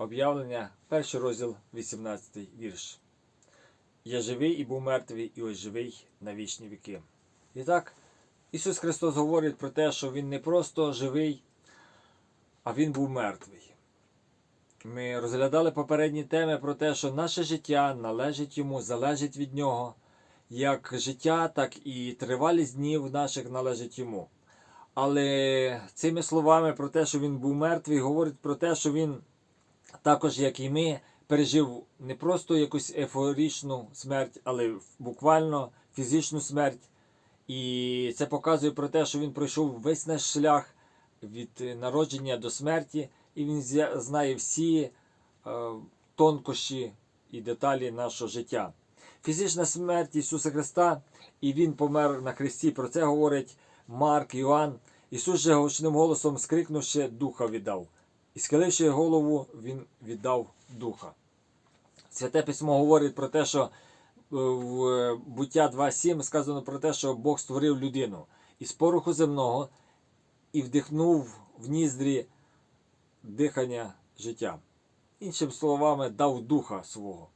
Об'явлення, перший розділ, 18 вірш. Я живий і був мертвий, і ось живий на вічні віки. І так, Ісус Христос говорить про те, що Він не просто живий, а Він був мертвий. Ми розглядали попередні теми про те, що наше життя належить йому, залежить від нього. Як життя, так і тривалість днів наших належить йому. Але цими словами про те, що він був мертвий, говорить про те, що він також, як і ми, пережив не просто якусь ефорічну смерть, але буквально фізичну смерть. І це показує про те, що він пройшов весь наш шлях від народження до смерті, і він знає всі е, тонкощі і деталі нашого життя. Фізична смерть Ісуса Христа, і Він помер на хресті. Про це говорить Марк, Іоанн. Ісус же гучним голосом скрикнувши, духа віддав. І схиливши голову, Він віддав духа. Святе письмо говорить про те, що е, в буття 2.7 сказано про те, що Бог створив людину із пороху земного і вдихнув в ніздрі дихання життя. Іншими словами, дав духа свого.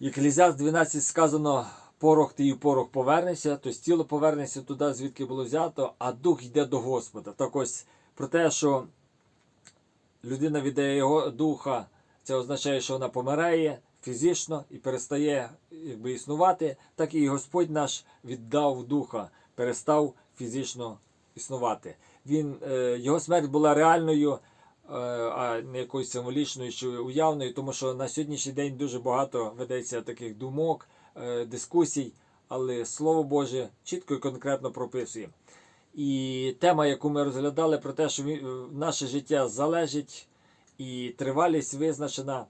В Екклезіаст 12 сказано, порох ти і порох повернешся, тобто тіло повернеться туди, звідки було взято, а дух йде до Господа. Так ось про те, що людина віддає його духа, це означає, що вона помирає фізично і перестає якби, існувати, так і Господь наш віддав духа, перестав фізично існувати. Він, е, його смерть була реальною, е, а не якоюсь символічною чи уявною, тому що на сьогоднішній день дуже багато ведеться таких думок, е, дискусій, але Слово Боже чітко і конкретно прописує. І тема, яку ми розглядали, про те, що е, наше життя залежить і тривалість визначена,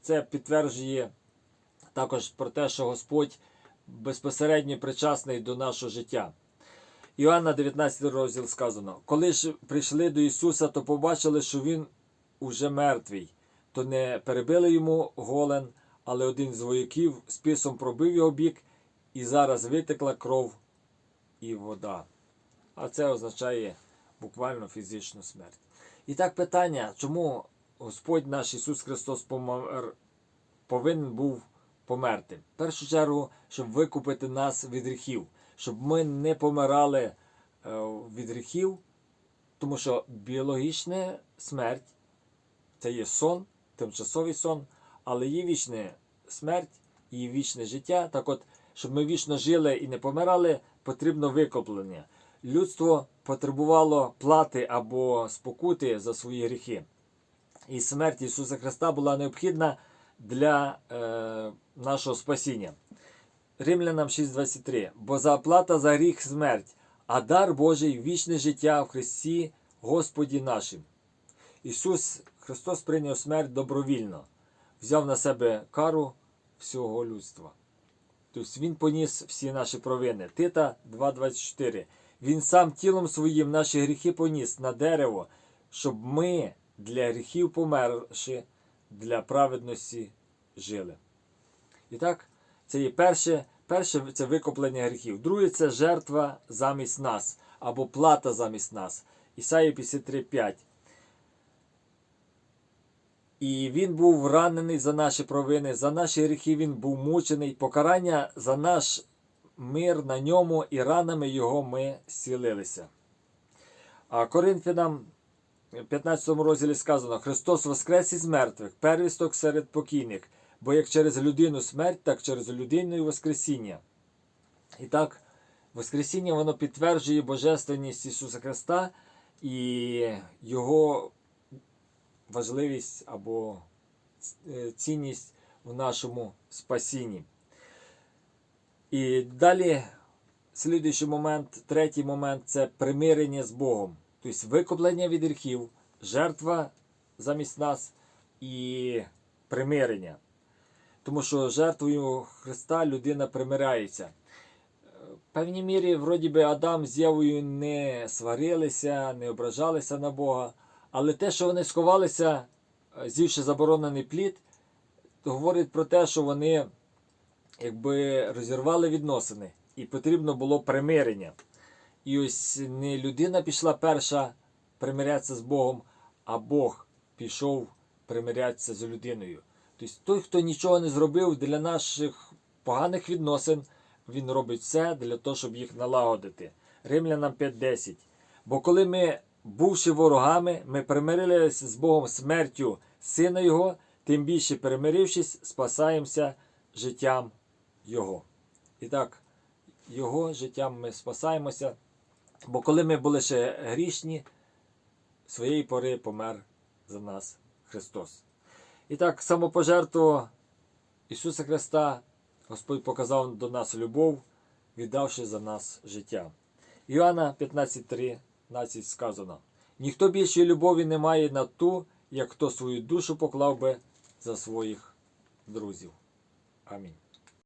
це підтверджує також про те, що Господь безпосередньо причасний до нашого життя. Іоанна 19 розділ сказано: коли ж прийшли до Ісуса, то побачили, що Він уже мертвий, то не перебили йому голен, але один з вояків списом пробив його бік, і зараз витекла кров і вода. А це означає буквально фізичну смерть. І так питання, чому Господь наш Ісус Христос помер, повинен був померти? В першу чергу, щоб викупити нас від гріхів, щоб ми не помирали е, від гріхів, тому що біологічна смерть це є сон, тимчасовий сон, але є вічна смерть і вічне життя. Так от, щоб ми вічно жили і не помирали, потрібно викуплення. Людство потребувало плати або спокути за свої гріхи. І смерть Ісуса Христа була необхідна для е, нашого спасіння. Римлянам 6:23. Бо заплата за гріх смерть, а дар Божий вічне життя в Христі Господі нашим. Ісус Христос прийняв смерть добровільно, взяв на себе кару всього людства. Тобто Він поніс всі наші провини. Тита 2.24. Він сам тілом своїм наші гріхи поніс на дерево, щоб ми для гріхів померши, для праведності жили. І так, це є перше, перше це викуплення гріхів. Друге це жертва замість нас або плата замість нас. Ісаїя 53.5. І він був ранений за наші провини, за наші гріхи він був мучений, покарання за наш мир на ньому, і ранами його ми зцілилися. А Коринфянам в 15 розділі сказано: Христос воскрес із мертвих, первісток серед покійних, бо як через людину смерть, так через людину і Воскресіння. І так, Воскресіння воно підтверджує Божественність Ісуса Христа і Його важливість або е, цінність в нашому спасінні. І далі, слідуючий момент, третій момент це примирення з Богом. Тобто викуплення від гріхів, жертва замість нас і примирення. Тому що жертвою Христа людина примиряється. В певній мірі, вроді би, Адам з Євою не сварилися, не ображалися на Бога. Але те, що вони сховалися, з'ївши заборонений плід, говорить про те, що вони якби розірвали відносини, і потрібно було примирення. І ось не людина пішла перша примирятися з Богом, а Бог пішов примирятися з людиною. Тобто той, хто нічого не зробив для наших поганих відносин, він робить все для того, щоб їх налагодити. Римлянам 5.10. Бо коли ми, бувши ворогами, ми примирилися з Богом смертю Сина Його, тим більше перемирившись, спасаємося життям Його. І так, Його життям ми спасаємося. Бо коли ми були ще грішні, своєї пори помер за нас Христос. І так, самопожертву Ісуса Христа Господь показав до нас любов, віддавши за нас життя. Іоанна 15.13 сказано: Ніхто більшої любові не має на ту, як хто свою душу поклав би за своїх друзів. Амінь.